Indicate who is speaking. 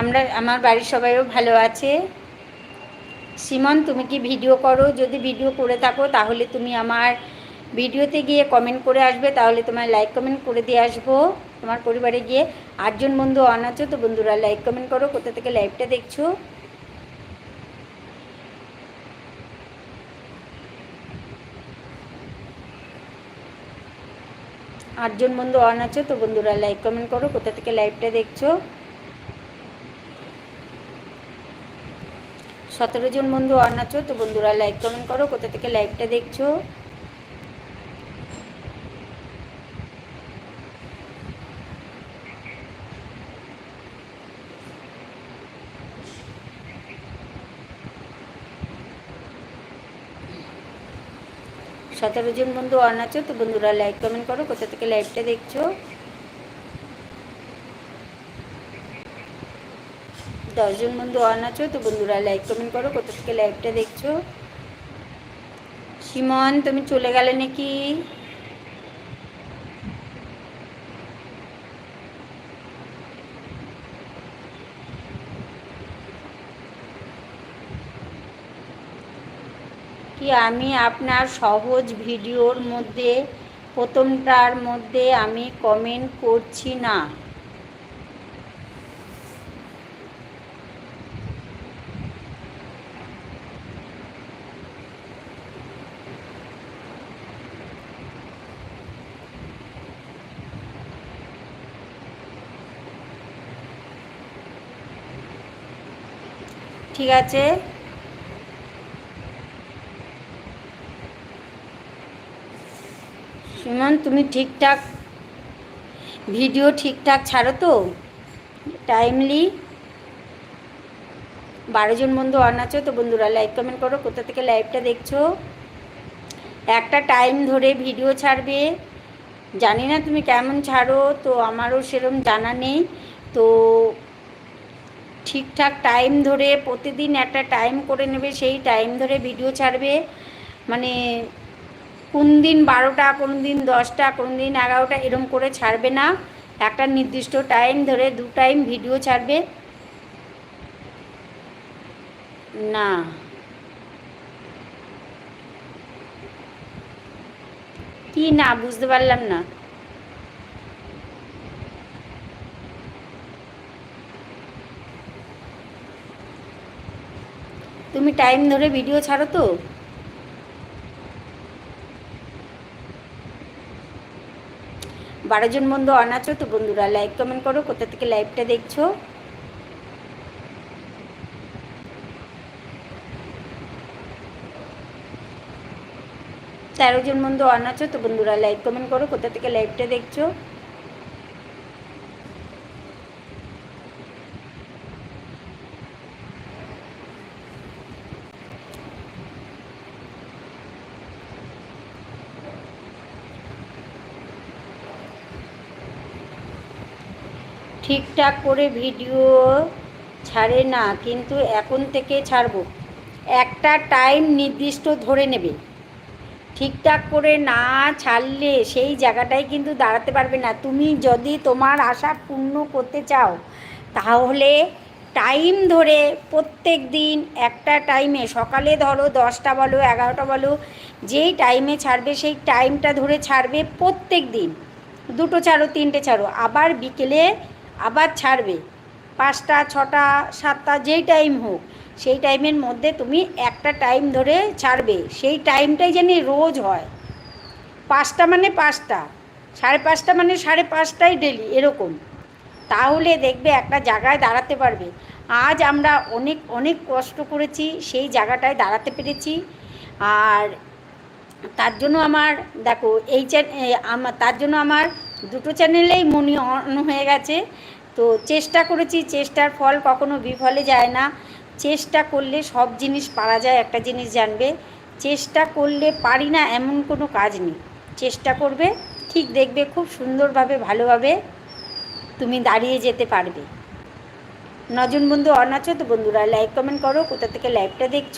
Speaker 1: আমরা, আমার বাড়ির সবাইও ভালো আছে। সিমন, তুমি কি ভিডিও করো? যদি ভিডিও করে থাকো, তাহলে তুমি আমার ভিডিওতে গিয়ে কমেন্ট করে আসবে, তাহলে তোমার লাইক কমেন্ট করে দিয়ে আসব। তোমার পরিবারে গিয়ে আটজন বন্ধু অন আছো, তো বন্ধুরা লাইক কমেন্ট করো, কোথা থেকে লাইভটা দেখছ? আটজন বন্ধু অন আছো, তো বন্ধুরা লাইক কমেন্ট করো, কোথা থেকে লাইভটা দেখছ? সতেরো জন বন্ধু অন তো বন্ধুরা লাইক কমেন্ট করো, কোথা থেকে লাইভটা দেখছ? সতেরো জন বন্ধু অন তো বন্ধুরা লাইক কমেন্ট করো, কোথা থেকে লাইভটা দেখছ? দশজন বন্ধু অন আছো, তো বন্ধুরা লাইক কমেন্ট করো, কোথা থেকে লাইভটা দেখছ? সিমন তুমি চলে গেলে নাকি? কি আমি আপনার সহজ ভিডিওর মধ্যে, প্রথমটার মধ্যে আমি কমেন্ট করছি না। ঠিক আছে? সুমন তুমি ঠিকঠাক ভিডিও ঠিকঠাক ছাড়ো তো? টাইমলি বারো জন বন্ধু অন আছো, তো বন্ধুরা লাইক কমেন্ট করো, কোথা থেকে লাইভটা দেখছ? একটা টাইম ধরে ভিডিও ছাড়বে। জানি না তুমি কেমন ছাড়ো, তো আমারও সেরম জানা নেই। তো ঠিকঠাক টাইম ধরে প্রতিদিন একটা টাইম করে নেবে, সেই টাইম ধরে ভিডিও ছাড়বে। মানে কোন দিন বারোটা, কোন দিন দশটা, কোন দিন এগারোটা, এরম করে ছাড়বে না। একটা নির্দিষ্ট টাইম ধরে দু টাইম ভিডিও ছাড়বে। না। কি না, বুঝতে পারলাম না। তুমি টাইম ধরে ভিডিও ছাড়ো তো। বারো জন বন্ধু অন আছো তো বন্ধুরা লাইক কমেন্ট করো, কোথা থেকে লাইভটা দেখছ? তেরো জন বন্ধু অন আছো তো বন্ধুরা লাইক কমেন্ট করো, কোথা থেকে লাইভটা দেখছ? ঠিকঠাক করে ভিডিও ছাড়ে না, কিন্তু এখন থেকে ছাড়বো। একটা টাইম নির্দিষ্ট ধরে নেবে। ঠিকঠাক করে না ছাড়লে সেই জায়গাটায় কিন্তু দাঁড়াতে পারবে না। তুমি যদি তোমার আশা পূর্ণ করতে চাও, তাহলে টাইম ধরে প্রত্যেক দিন একটা টাইমে, সকালে ধরো দশটা বলো, এগারোটা বলো, যেই টাইমে ছাড়বে সেই টাইমটা ধরে ছাড়বে প্রত্যেক দিন। দুটো ছাড়ো, তিনটে ছাড়ো, আবার বিকেলে আবার ছাড়বে। পাঁচটা, ছটা, সাতটা, যেই টাইম হোক, সেই টাইমের মধ্যে তুমি একটা টাইম ধরে ছাড়বে। সেই টাইমটাই যেন রোজ হয়। পাঁচটা মানে পাঁচটা, সাড়ে পাঁচটা মানে সাড়ে পাঁচটাই ডেলি এরকম। তাহলে দেখবে একটা জায়গায় দাঁড়াতে পারবে। আজ আমরা অনেক অনেক কষ্ট করেছি, সেই জায়গাটায় দাঁড়াতে পেরেছি। আর তার জন্য আমার, দেখো, এই আমার তার জন্য আমার দুটো চ্যানেলেই মনি অন হয়ে গেছে। তো চেষ্টা করেছি, চেষ্টার ফল কখনো বিফলে যায় না। চেষ্টা করলে সব জিনিস পারা যায়, একটা জিনিস জানবে। চেষ্টা করলে পারি না এমন কোনো কাজ নেই। চেষ্টা করবে, ঠিক দেখবে, খুব সুন্দরভাবে, ভালোভাবে তুমি দাঁড়িয়ে যেতে পারবে। নজন বন্ধু অন আছো তো বন্ধুরা লাইক কমেন্ট করো, কোথা থেকে লাইভটা দেখছ?